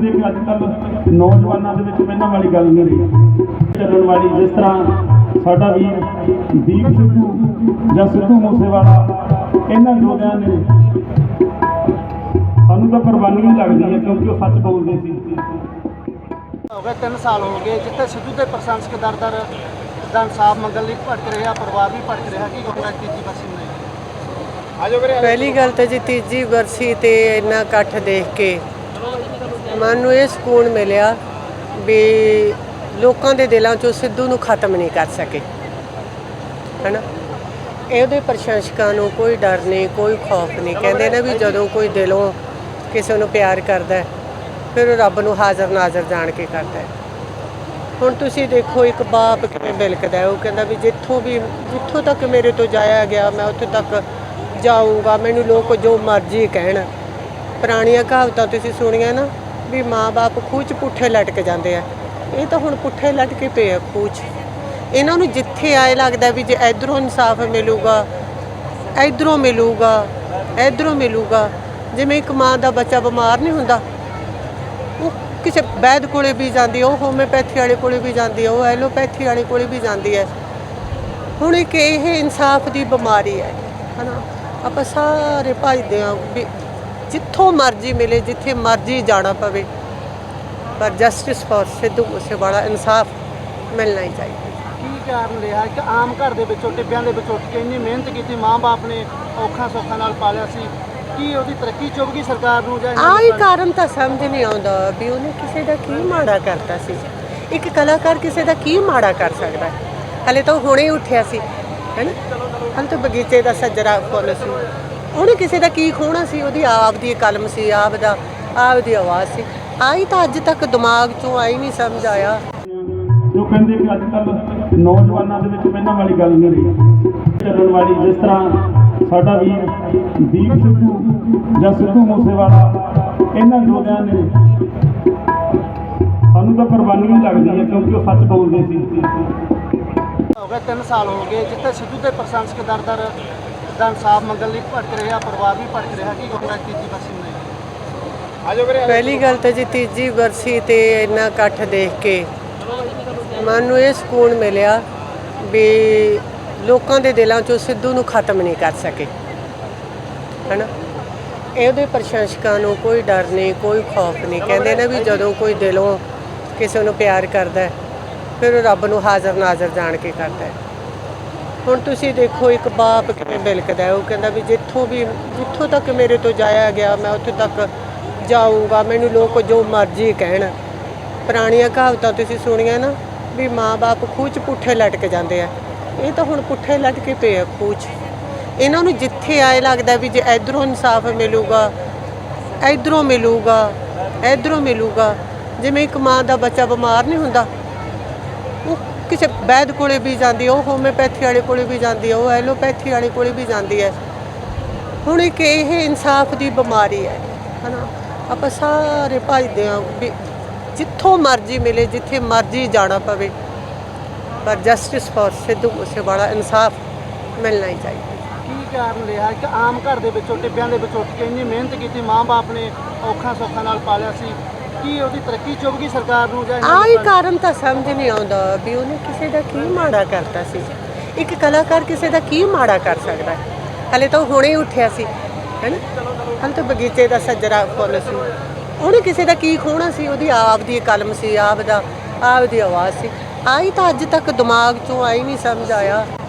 ਕਹਿੰਦੇ ਕਿ ਅੱਜ ਕੱਲ ਨੌਜਵਾਨਾਂ ਦੇ ਵਿੱਚ ਪਹਿਲਾਂ ਵਾਲੀ ਗੱਲ ਨਹੀਂ ਰਹੀ। ਚੱਲਣ ਵਾਲੀ ਜਿਸ ਤਰ੍ਹਾਂ ਸਾਡਾ ਵੀਰ ਦੀਪ ਸਿੱਧੂ ਜਾਂ ਸਿੱਧੂ ਮੂਸੇਵਾਲਾ ਇਹਨਾਂ ਯੋਧਿਆਂ ਨੇ ਸਾਨੂੰ ਤਾਂ ਕੁਰਬਾਨੀ ਹੀ ਲੱਗਦੀ ਹੈ ਕਿਉਂਕਿ ਉਹ ਸੱਚ ਬੋਲਦੇ ਸੀ। ਹੋ ਗਏ 3 ਸਾਲ ਹੋ ਗਏ ਜਿੱਥੇ ਸਿੱਧੂ ਦੇ ਪ੍ਰਸ਼ੰਸਕ ਦਰ ਦਰ ਦਾ ਇਨਸਾਫ ਮੰਗਣ ਲਈ ਭਟਕ ਰਿਹਾ ਪਰਿਵਾਰ ਵੀ ਭਟਕ ਰਿਹਾ ਕੀ ਕਹੂੰਗਾ ਤੀਜੀ ਬਰਸੀ ਨੂੰ ਆਜੋ ਵੀਰੇ ਪਹਿਲੀ ਗੱਲ ਤਾਂ ਜੀ ਤੀਜੀ ਵਰਸੀ ਤੇ ਇੰਨਾ ਇਕੱਠ ਦੇਖ ਕੇ ਮਨ ਨੂੰ ਇਹ ਸਕੂਨ ਮਿਲਿਆ ਵੀ ਲੋਕਾਂ ਦੇ ਦਿਲਾਂ ਚੋਂ ਸਿੱਧੂ ਨੂੰ ਖਤਮ ਨਹੀਂ ਕਰ ਸਕੇ। ਹੈਨਾ? ਇਹਦੇ ਪ੍ਰਸ਼ੰਸਕਾਂ ਨੂੰ ਕੋਈ ਡਰ ਨਹੀਂ ਕੋਈ ਖੌਫ ਨਹੀਂ। ਕਹਿੰਦੇ ਨੇ ਵੀ ਜਦੋਂ ਕੋਈ ਦਿਲੋਂ ਕਿਸੇ ਨੂੰ ਪਿਆਰ ਕਰਦਾ ਫਿਰ ਉਹ ਰੱਬ ਨੂੰ ਹਾਜ਼ਰ ਨਾਜ਼ਰ ਜਾਣ ਕੇ ਕਰਦਾ ਹੁਣ ਤੁਸੀਂ ਦੇਖੋ ਇੱਕ ਬਾਪ ਕਿਵੇਂ ਬਿਲਕਦਾ ਉਹ ਕਹਿੰਦਾ ਵੀ ਜਿੱਥੋਂ ਵੀ ਜਿੱਥੋਂ ਤੱਕ ਮੇਰੇ ਤੋਂ ਜਾਇਆ ਗਿਆ ਮੈਂ ਉੱਥੇ ਤੱਕ ਜਾਊਂਗਾ। ਮੈਨੂੰ ਲੋਕ ਜੋ ਮਰਜ਼ੀ ਕਹਿਣ। ਪੁਰਾਣੀਆਂ ਕਹਾਵਤਾਂ ਤੁਸੀਂ ਸੁਣੀਆਂ ਨਾ ਵੀ ਮਾਂ-ਬਾਪ ਖੂਹ 'ਚ ਪੁੱਠੇ ਲਟਕ ਜਾਂਦੇ ਆ। ਇਹ ਤਾਂ ਹੁਣ ਪੁੱਠੇ ਲਟਕੇ ਪਏ ਆ ਖੂਹ 'ਚ ਇਹਨਾਂ ਨੂੰ ਜਿੱਥੇ ਆਏ ਲੱਗਦਾ ਵੀ ਜੇ ਇਧਰੋਂ ਇਨਸਾਫ ਮਿਲੂਗਾ, ਇਧਰੋਂ ਮਿਲੂਗਾ ਇਧਰੋਂ ਮਿਲੂਗਾ, ਜਿਵੇਂ ਇੱਕ ਮਾਂ ਦਾ ਬੱਚਾ ਬਿਮਾਰ ਨਹੀਂ ਹੁੰਦਾ, ਉਹ ਕਿਸੇ ਵੈਦ ਕੋਲੇ ਵੀ ਜਾਂਦੀ ਉਹ ਹੋਮਿਓਪੈਥੀ ਵਾਲੇ ਕੋਲੇ ਵੀ ਜਾਂਦੀ ਹੈ ਉਹ ਐਲੋਪੈਥੀ ਵਾਲੇ ਕੋਲੇ ਵੀ ਜਾਂਦੀ ਹੈ ਹੁਣ ਇੱਕ ਇਹ ਇਨਸਾਫ ਦੀ ਬਿਮਾਰੀ ਹੈ, ਹਨਾ? ਆਪਾਂ ਸਾਰੇ ਭਜਦੇ ਆ ਵੀ ਜਿੱਥੋਂ ਮਰਜ਼ੀ ਮਿਲੇ ਜਿੱਥੇ ਮਰਜ਼ੀ ਜਾਣਾ ਪਵੇ। ਪਰ ਜਸਟਿਸ ਫॉर ਸਿੱਧੂ ਮੂਸੇਵਾਲਾ ਇਨਸਾਫ ਮਿਲਣਾ ਹੀ ਚਾਹੀਦਾ। ਕੀ ਕਾਰਨ ਰਿਹਾ? ਕਿ ਆਮ ਘਰ ਦੇ ਵਿੱਚੋਂ ਟਿੱਬਿਆਂ ਦੇ ਵਿੱਚੋਂ ਉੱਠ ਕੇ ਇੰਨੀ ਮਿਹਨਤ ਕੀਤੀ ਮਾਂ-ਬਾਪ ਨੇ ਔਖਾਂ ਸੌਖਾਂ ਨਾਲ ਪਾਲਿਆ ਸੀ। ਕੀ ਉਹਦੀ ਤਰੱਕੀ ਚੁੱਭ ਗਈ ਸਰਕਾਰ ਨੂੰ ਜਾਂ ਆਹ ਕਾਰਨ ਤਾਂ ਸਮਝ ਨਹੀਂ ਆਉਂਦਾ ਵੀ ਉਹਨੇ ਕਿਸੇ ਦਾ ਕੀ ਮਾੜਾ ਕਰਤਾ ਸੀ। ਇੱਕ ਕਲਾਕਾਰ ਕਿਸੇ ਦਾ ਕੀ ਮਾੜਾ ਕਰ ਸਕਦਾ? ਹਲੇ ਤਾਂ ਉਹ ਹੁਣੇ ਉੱਠਿਆ ਸੀ ਹੈਨਾ ਹਲ ਤਾਂ ਬਗੀਚੇ ਦਾ ਸੱਜਰਾ ਫੁੱਲ ਸੀ। ਉਹਨੇ ਕਿਸੇ ਦਾ ਕੀ ਖੋਣਾ ਸੀ? ਉਹਦੀ ਆਪ ਦੀ ਕਲਮ ਸੀ ਆਪ ਦਾ ਆਪ ਦੀ ਆਵਾਜ਼ ਸੀ। ਆਈ ਤਾਂ ਅੱਜ ਤੱਕ ਦਿਮਾਗ ਚੋਂ ਆਈ ਨਹੀਂ ਸਮਝ ਆਇਆ। ਜੋ ਕਹਿੰਦੇ ਕਿ ਅੱਜ ਕੱਲ ਨੌਜਵਾਨਾਂ ਦੇ ਵਿੱਚ ਪਹਿਲਾਂ ਵਾਲੀ ਗੱਲ ਨਹੀਂ ਰਹੀ। ਚੱਲਣ ਵਾਲੀ ਜਿਸ ਤਰ੍ਹਾਂ ਸਾਡਾ ਵੀਰ ਦੀਪ ਸਿੱਧੂ ਜਾਂ ਸਿੱਧੂ ਮੂਸੇਵਾਲਾ ਇਹਨਾਂ ਯੋਧਿਆਂ ਨੇ ਸਾਨੂੰ ਤਾਂ ਕੁਰਬਾਨੀ ਹੀ ਲੱਗਦੀ ਹੈ ਕਿਉਂਕਿ ਉਹ ਸੱਚ ਬੋਲਦੇ ਸੀ। ਹੋ ਗਏ 3 ਸਾਲ ਹੋ ਗਏ ਜਿੱਥੇ ਸਿੱਧੂ ਦੇ ਪ੍ਰਸ਼ੰਸਕ ਦਰ ਦਰ ਦਾ ਇਨਸਾਫ ਮੰਗਣ ਲਈ ਭਟਕ ਰਿਹਾ ਪਰਿਵਾਰ ਵੀ ਭਟਕ ਰਿਹਾ ਕੀ ਕਹੂੰਗਾ ਤੀਜੀ ਬਰਸੀ ਨੂੰ ਆਜੋ ਵੀਰੇ ਪਹਿਲੀ ਗੱਲ ਤਾਂ ਜੀ ਤੀਜੀ ਵਰਸੀ ਤੇ ਇੰਨਾ ਇਕੱਠ ਦੇਖ ਕੇ ਮਨ ਨੂੰ ਇਹ ਸਕੂਨ ਮਿਲਿਆ ਵੀ ਲੋਕਾਂ ਦੇ ਦਿਲਾਂ ਚੋਂ ਸਿੱਧੂ ਨੂੰ ਖਤਮ ਨਹੀਂ ਕਰ ਸਕੇ। ਹੈਨਾ? ਇਹਦੇ ਪ੍ਰਸ਼ੰਸਕਾਂ ਨੂੰ ਕੋਈ ਡਰ ਨਹੀਂ ਕੋਈ ਖੌਫ ਨਹੀਂ। ਕਹਿੰਦੇ ਨੇ ਵੀ ਜਦੋਂ ਕੋਈ ਦਿਲੋਂ ਕਿਸੇ ਨੂੰ ਪਿਆਰ ਕਰਦਾ ਹੈ, ਫਿਰ ਉਹ ਰੱਬ ਨੂੰ ਹਾਜ਼ਰ ਨਾਜ਼ਰ ਜਾਣ ਕੇ ਕਰਦਾ ਹੈ। ਹੁਣ ਤੁਸੀਂ ਦੇਖੋ, ਇੱਕ ਬਾਪ ਕਿਵੇਂ ਬਿਲਕਦਾ ਉਹ ਕਹਿੰਦਾ ਵੀ ਜਿੱਥੋਂ ਵੀ ਜਿੱਥੋਂ ਤੱਕ ਮੇਰੇ ਤੋਂ ਜਾਇਆ ਗਿਆ, ਮੈਂ ਉੱਥੇ ਤੱਕ ਜਾਊਂਗਾ। ਮੈਨੂੰ ਲੋਕ ਜੋ ਮਰਜ਼ੀ ਕਹਿਣ। ਪੁਰਾਣੀਆਂ ਕਹਾਵਤਾਂ ਤੁਸੀਂ ਸੁਣੀਆਂ ਨਾ, ਵੀ ਮਾਂ-ਬਾਪ ਖੂਹ 'ਚ ਪੁੱਠੇ ਲਟਕ ਜਾਂਦੇ ਆ। ਇਹ ਤਾਂ ਹੁਣ ਪੁੱਠੇ ਲਟਕੇ ਪਏ ਆ ਖੂਹ 'ਚ ਇਹਨਾਂ ਨੂੰ ਜਿੱਥੇ ਆਏ ਲੱਗਦਾ ਵੀ ਜੇ ਇਧਰੋਂ ਇਨਸਾਫ ਮਿਲੂਗਾ, ਇਧਰੋਂ ਮਿਲੂਗਾ ਇਧਰੋਂ ਮਿਲੂਗਾ। ਜਿਵੇਂ ਇੱਕ ਮਾਂ ਦਾ ਬੱਚਾ ਬਿਮਾਰ ਨਹੀਂ ਹੁੰਦਾ ਕਿਸੇ ਵੈਦ ਕੋਲੇ ਵੀ ਜਾਂਦੀ ਹੈ, ਉਹ ਹੋਮਿਓਪੈਥੀ ਵਾਲੇ ਕੋਲੇ ਵੀ ਜਾਂਦੀ ਹੈ, ਉਹ ਐਲੋਪੈਥੀ ਵਾਲੇ ਕੋਲੇ ਵੀ ਜਾਂਦੀ ਹੈ। ਹੁਣ ਇੱਕ ਇਹ ਇਨਸਾਫ ਦੀ ਬਿਮਾਰੀ ਹੈ, ਹਨਾ? ਆਪਾਂ ਸਾਰੇ ਭਜਦੇ ਆ ਵੀ ਜਿੱਥੋਂ ਮਰਜ਼ੀ ਮਿਲੇ, ਜਿੱਥੇ ਮਰਜ਼ੀ ਜਾਣਾ ਪਵੇ, ਪਰ ਜਸਟਿਸ ਫॉर ਸਿੱਧੂ ਮੂਸੇਵਾਲਾ ਇਨਸਾਫ ਮਿਲਣਾ ਹੀ ਚਾਹੀਦਾ। ਕੀ ਕਾਰਨ ਰਿਹਾ? ਕਿ ਆਮ ਘਰ ਦੇ ਵਿੱਚੋਂ, ਟਿੱਬਿਆਂ ਦੇ ਵਿੱਚ ਉੱਠ ਕੇ ਇੰਨੀ ਮਿਹਨਤ ਕੀਤੀ, ਮਾਂ-ਬਾਪ ਨੇ ਔਖਾ ਸੌਖਾ ਨਾਲ ਪਾਲਿਆ ਸੀ। ਕੀ ਉਹਦੀ ਤਰੱਕੀ ਚੁੱਭ ਗਈ ਸਰਕਾਰ ਨੂੰ ਜਾਂ ਇਹਨਾਂ ਆਹ ਹੀ ਨੂੰ? ਕਾਰਨ ਤਾਂ ਸਮਝ ਨਹੀਂ ਆਉਂਦਾ ਵੀ ਉਹਨੇ ਕਿਸੇ ਦਾ ਕੀ ਮਾੜਾ ਕਰਤਾ ਸੀ। ਇੱਕ ਕਲਾਕਾਰ ਕਿਸੇ ਦਾ ਕੀ ਮਾੜਾ ਕਰ ਸਕਦਾ ਹੈ? ਹਲੇ ਤਾਂ ਉਹ ਹੁਣੇ ਹੀ ਉੱਠਿਆ ਸੀ ਹੈਨਾ? ਹਲ ਤਾਂ ਬਗੀਚੇ ਦਾ ਸੱਜਰਾ ਫੁੱਲ ਸੀ। ਉਹਨੇ ਕਿਸੇ ਦਾ ਕੀ ਖੋਣਾ ਸੀ? ਉਹਦੀ ਆਪ ਦੀ ਕਲਮ ਸੀ ਆਪ ਦਾ ਆਪ ਦੀ ਆਵਾਜ਼ ਸੀ। ਆਈ ਤਾਂ ਅੱਜ ਤੱਕ ਦਿਮਾਗ ਚੋਂ ਆਈ ਨਹੀਂ ਸਮਝ ਆਇਆ।